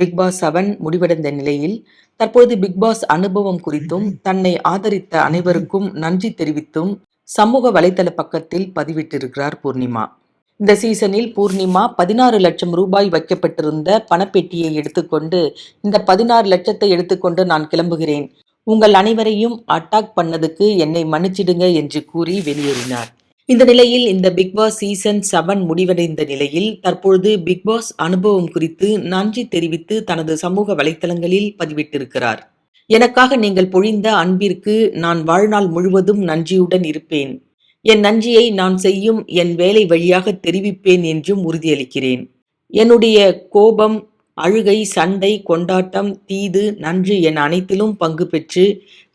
Big pass seven முடிவடைந்த நிலையில் தற்போது பிக் பாஸ் அனுபவம் குறித்தும் தன்னை ஆதரித்த அனைவருக்கும் நன்றி தெரிவித்தும் சமூக வலைதள பக்கத்தில் பதிவிட்டிருக்கிறார் பூர்ணிமா. இந்த சீசனில் பூர்ணிமா பதினாறு லட்சம் ரூபாய் வைக்கப்பட்டிருந்த பணப்பெட்டியை எடுத்துக்கொண்டு இந்த பதினாறு லட்சத்தை எடுத்துக்கொண்டு நான் கிளம்புகிறேன். உங்கள் அனைவரையும் அட்டாக் பண்ணதுக்கு என்னை மன்னிச்சிடுங்க என்று கூறி வெளியேறினார். இந்த நிலையில் இந்த பிக் பாஸ் சீசன் செவன் முடிவடைந்த நிலையில் தற்பொழுது பிக் பாஸ் அனுபவம் குறித்து நன்றி தெரிவித்து தனது சமூக வலைத்தளங்களில் பதிவிட்டிருக்கிறார். எனக்காக நீங்கள் பொழிந்த அன்பிற்கு நான் வாழ்நாள் முழுவதும் நன்றியுடன் இருப்பேன். என் நன்றியை நான் செய்யும் என் வேலை வழியாக தெரிவிப்பேன் என்றும் உறுதியளிக்கிறேன். என்னுடைய கோபம் அழுகை சண்டை கொண்டாட்டம் தீது நன்று என அனைத்திலும் பங்கு பெற்று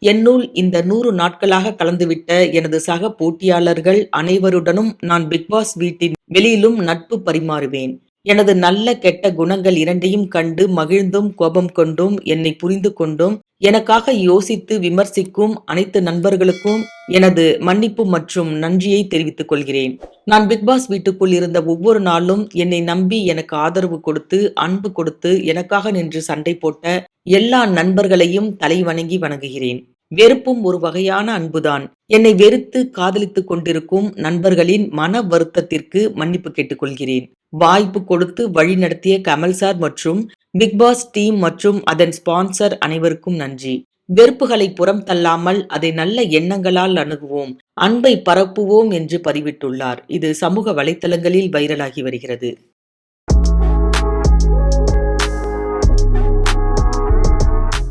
என்னுள் இந்த நூறு நாட்களாக கலந்துவிட்ட எனது சக போட்டியாளர்கள் அனைவருடனும் நான் பிக்பாஸ் வீட்டின் வெளியிலும் நட்பு பரிமாறுவேன். எனது நல்ல கெட்ட குணங்கள் இரண்டையும் கண்டு மகிழ்ந்தும் கோபம் கொண்டும் என்னை புரிந்து கொண்டும் எனக்காக யோசித்து விமர்சிக்கும் அனைத்து நண்பர்களுக்கும் எனது மன்னிப்பு மற்றும் நன்றியை தெரிவித்துக் கொள்கிறேன். நான் பிக்பாஸ் வீட்டுக்குள் இருந்த ஒவ்வொரு நாளும் என்னை நம்பி எனக்கு ஆதரவு கொடுத்து அன்பு கொடுத்து எனக்காக நின்று சண்டை போட்ட எல்லா நண்பர்களையும் தலை வணங்கி வணங்குகிறேன். வெறுப்பும் ஒரு வகையான அன்புதான். என்னை வெறுத்து காதலித்துக் கொண்டிருக்கும் நண்பர்களின் மன வருத்தத்திற்கு மன்னிப்பு கேட்டுக்கொள்கிறேன் வாய்ப்பு கொடுத்து வழி நடத்திய கமல் சார் மற்றும் பிக்பாஸ் டீம் மற்றும் அதன் ஸ்பான்சர் அனைவருக்கும் நன்றி. வெறுப்புகளை புறம் தள்ளாமல் அதை நல்ல எண்ணங்களால் அணுகுவோம். அன்பை பரப்புவோம் என்று பதிவிட்டுள்ளார். இது சமூக வலைத்தளங்களில் வைரலாகி வருகிறது.